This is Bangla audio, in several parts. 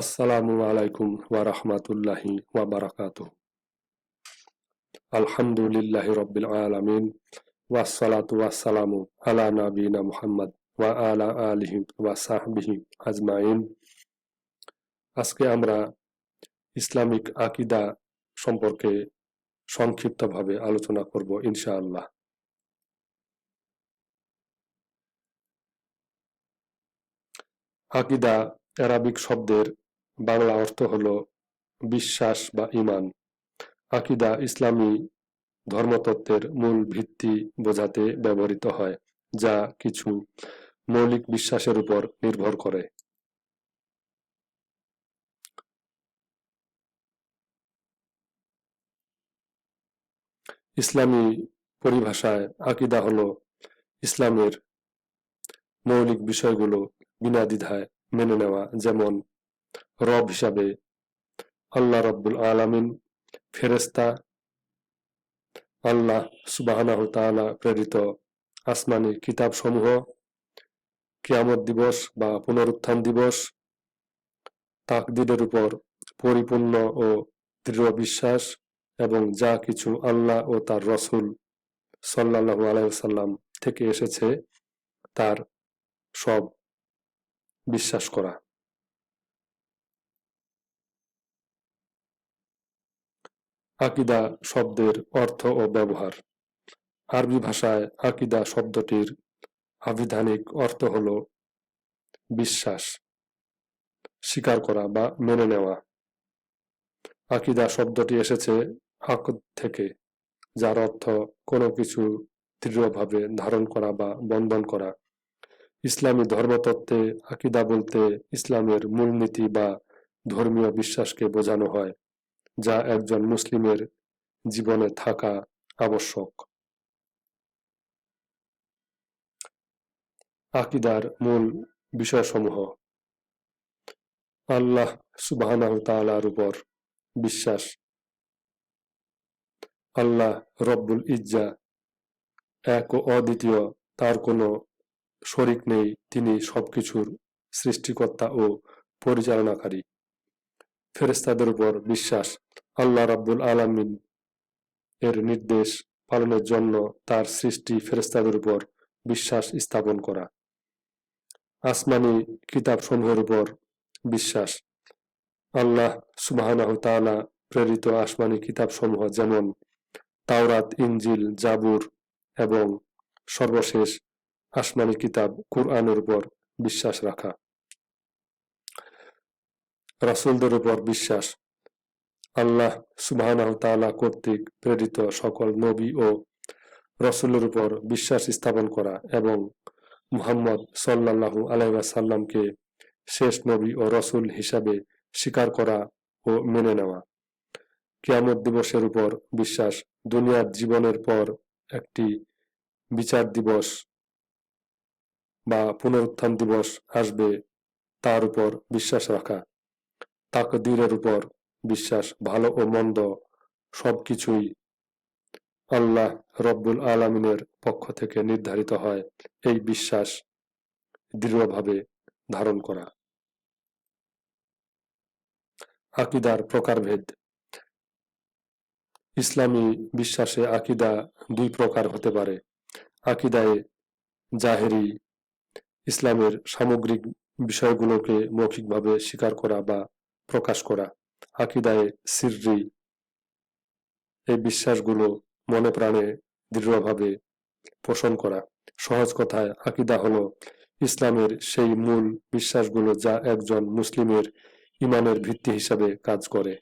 আসসালামু আলাইকুম ওয়া রাহমাতুল্লাহি ওয়া বারাকাতুহ। আলহামদুলিল্লাহি রাব্বিল আলামিন ওয়াসসালাতু ওয়াসসালামু আলা নাবিনা মুহাম্মদ ওয়া আলা আলিহি ওয়া সাহবিহি আজমাইন। আজকে আমরা ইসলামিক আকিদা সম্পর্কে সংক্ষিপ্তভাবে আলোচনা করব ইনশাআল্লাহ। আকিদা অ্যারাবিক শব্দের বাংলা অর্থ হল বিশ্বাস বা ইমান। আকিদা ইসলামী ধর্মতত্ত্বের মূল ভিত্তি বোঝাতে ব্যবহৃত হয়, যা কিছু মৌলিক বিশ্বাসের উপর নির্ভর করে। ইসলামী পরিভাষায় আকিদা হল ইসলামের মৌলিক বিষয়গুলো বিনা দ্বিধায় মেনে নেওয়া, যেমন রব হিসাবে আল্লাহ রব্বুল আলামিন ফেরেস্তা আল্লাহ সুবাহ প্রেরিত আসমানি কিতাব সমূহ কিয়ামত দিবস বা পুনরুত্থান দিবস তাকদিদের উপর পরিপূর্ণ ও দৃঢ় বিশ্বাস এবং যা কিছু আল্লাহ ও তার রসুল সাল্লাহু আলাইসাল্লাম থেকে এসেছে, তার সব বিশ্বাস করা। আকিদা শব্দের অর্থ ও ব্যবহার। আরবি ভাষায় আকিদা শব্দটির আবিধানিক অর্থ হল বিশ্বাস, স্বীকার করা বা মেনে নেওয়া। আকিদা শব্দটি এসেছে আকদ থেকে, যার অর্থ কোনো কিছু দৃঢ়ভাবে ধারণ করা বা বন্ধন করা। ইসলামী ধর্মতত্ত্বে আকিদা বলতে ইসলামের মূলনীতি বা ধর্মীয় বিশ্বাসকে বোঝানো হয়। যা একজন মুসলিমের জীবনে থাকা আবশ্যক। আকিদার মূল বিষয়সমূহ। আল্লাহ সুবাহ তালার উপর বিশ্বাস। আল্লাহ রব্বুল ইজ্জা এক ও অদ্বিতীয়, তার কোনো শরিক নেই, তিনি সবকিছুর সৃষ্টিকর্তা ও পরিচালনাকারী। ফেরেস্তাদের উপর বিশ্বাস আল্লাহ রাব্বুল আলমিন এর নির্দেশ পালনের জন্য তার সৃষ্টি ফেরেস্তাদের উপর বিশ্বাস স্থাপন করা। আসমানি কিতাব সমূহের উপর বিশ্বাস। আল্লাহ সুবাহ প্রেরিত আসমানি কিতাব সমূহ যেমন তাওরাত ইঞ্জিল জাবুর এবং সর্বশেষ আসমানি কিতাব কুরআনের উপর বিশ্বাস রাখা। রাসুলদের উপর বিশ্বাস। আল্লাহ সুবাহ কর্তৃক প্রেরিত সকল নবী ও রসুলের উপর বিশ্বাস স্থাপন করা এবং মুহাম্মদ সাল্লাহু আলাইসাল্লামকে শেষ নবী ও রসুল হিসাবে স্বীকার করা ও মেনে নেওয়া। কিয়ামত দিবসের উপর বিশ্বাস দুনিয়ার জীবনের পর একটি বিচার দিবস বা পুনরুত্থান দিবস আসবে, তার উপর বিশ্বাস রাখা। তাকদীরের উপর বিশ্বাস, ভালো ও মন্দ সবকিছুই আল্লাহ রব্বুল আলমিনের পক্ষ থেকে নির্ধারিত হয় এই বিশ্বাস দৃঢ়ভাবে ধারণ করা। আকিদার প্রকারভেদ। ইসলামী বিশ্বাসে আকিদা দুই প্রকার হতে পারে। আকিদায় জাহেরি ইসলামের সামগ্রিক বিষয়গুলোকে মৌখিকভাবে স্বীকার করা বা প্রকাশ করা। আকিদায় সিররি। এই বিশ্বাসগুলো মনে প্রাণে দৃঢ়ভাবে পোষণ করা। সহজ কথায়, আকিদা হলো ইসলামের সেই মূল বিশ্বাসগুলো যা একজন মুসলিমের ইমানের ভিত্তি হিসাবে কাজ করে।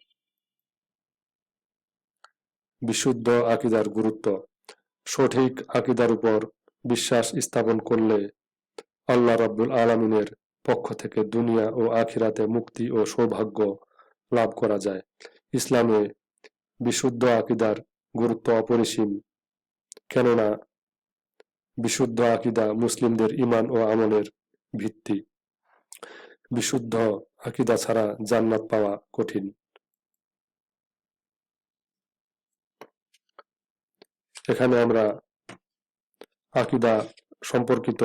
বিশুদ্ধ আকিদার গুরুত্ব। সঠিক আকিদার উপর বিশ্বাস স্থাপন করলে আল্লাহ রাব্বুল আলমিনের পক্ষ থেকে দুনিয়া ও আখিরাতে মুক্তি ও সৌভাগ্য লাভ করা যায়। ইসলামে বিশুদ্ধ আকিদার গুরুত্ব অপরিসীম। কেননা, বিশুদ্ধ আকিদা মুসলিমদের ইমান ও আমলের ভিত্তি। বিশুদ্ধ আকিদা ছাড়া জান্নাত পাওয়া কঠিন। এখানে আমরা আকিদা সম্পর্কিত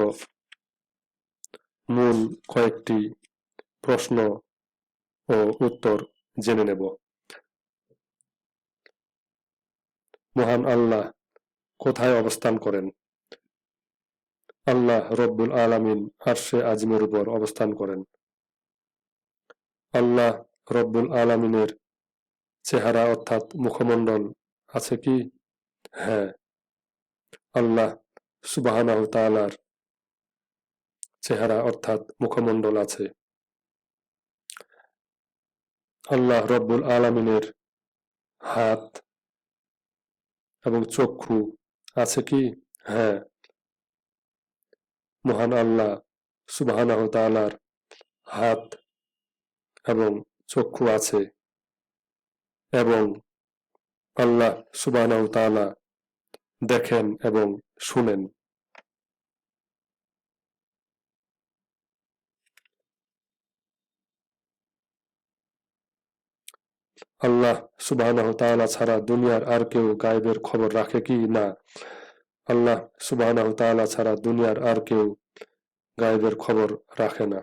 মূল কয়েকটি প্রশ্ন ও উত্তর জেনে নেব। মহান আল্লাহ কোথায় অবস্থান করেন? আল্লাহ রব্বুল আলামিন আরশে আজমের উপর অবস্থান করেন। আল্লাহ রব্বুল আলামিনের চেহারা অর্থাৎ মুখমণ্ডল আছে কি? হ্যাঁ। আল্লাহ সুবাহানাহ তালার চেহারা অর্থাৎ মুখমণ্ডল আছে। আল্লাহ রব্বুল আলমিনের হাত এবং চক্ষু আছে কি? হ্যাঁ। মহান আল্লাহ তালার হাত এবং চক্ষু আছে এবং আল্লাহ তালা দেখেন এবং শুনেন। আল্লাহ সুবাহ ছাড়া দুনিয়ার আর কেউ গায়েবের খবর রাখে কি না? আল্লাহ সুবাহ ছাড়া দুনিয়ার আর কেউ গায়েবের খবর রাখে না।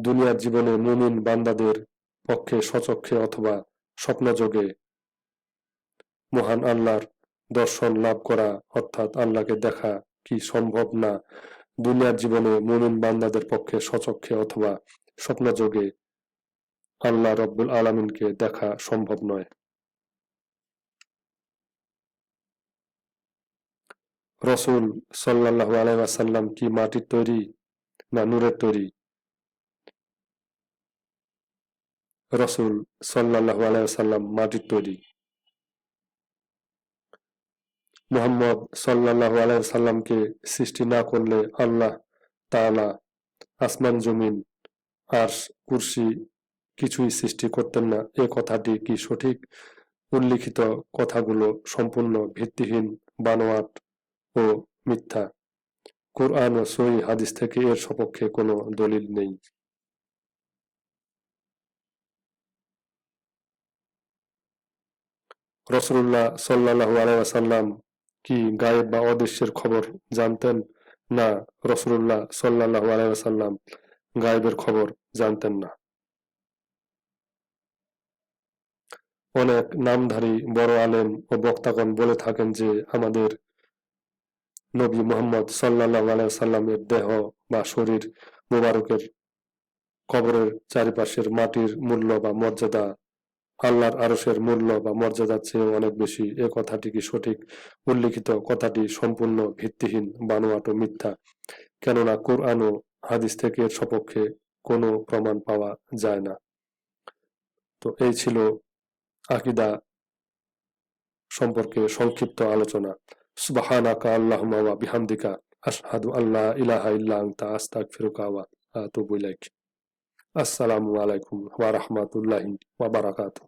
দুনিয়ার জীবনে মুমিন বান্দাদের পক্ষে সচক্ষে অথবা স্বপ্নযোগে মহান আল্লাহর দর্শন লাভ করা অর্থাৎ আল্লাহকে দেখা কি সম্ভব না? দুনিয়ার জীবনে মুমিন বান্দাদের পক্ষে সচক্ষে অথবা স্বপ্নযোগে আল্লাহ রব্বুল আলমিনকে দেখা সম্ভব নয়। রসুল সাল্লাহ আলাইসাল্লাম কি মাটির তৈরি না নূরের তৈরি? রসুল সাল্লাহ আলাইসাল্লাম মাটির তৈরি। মোহাম্মদ সাল্লাহ আলাইসাল্লামকে সৃষ্টি না করলে আল্লাহ তালা আসমান, জমিন আর কুরসি কিছুই সৃষ্টি করতেন না। এ কথাটি কি সঠিক? উল্লিখিত কথাগুলো সম্পূর্ণ ভিত্তিহীন, বানোয়াট ও মিথ্যা। কোরআন ও সই হাদিস থেকে এর সপক্ষে কোনো দলিল নেই। রসুল্লাহ সাল্লাহ আলাইসাল্লাম কি গায়েব বা অদৃশ্যের খবর জানতেন? না রসুল্লাহ সাল্লাহ আলাইসাল্লাম গায়েবের খবর জানতেন না। অনেক নামধারী বড় আলেম ও বক্তাগণ বলে থাকেন যে আমাদের নবী মোহাম্মদ সাল্লাহ সাল্লামের দেহ বা শরীর মুবারকের কবরের চারিপাশের মাটির মূল্য বা মর্যাদা, আল্লাহর আরসের মূল্য বা মর্যাদার চেয়ে অনেক বেশি। এ কথাটি কি সঠিক? উল্লিখিত কথাটি সম্পূর্ণ ভিত্তিহীন, বানোয়াট মিথ্যা। কেননা কোরআন ও হাদিস থেকে এর সপক্ষে কোনো প্রমাণ পাওয়া যায় না। তো এই ছিল আকিদা সম্পর্কে সংক্ষিপ্ত আলোচনা। সুবাহানাকা আল্লাহুম্মা ওয়া বিহামদিকা আশহাদু আল্লাহ ইলাহা ইল্লা আনতা আস্তাগফিরুকা ওয়া আতুবু ইলাইক। আসসালামু আলাইকুম ওয়া রাহমাতুল্লাহি ওয়া বারাকাতুহু।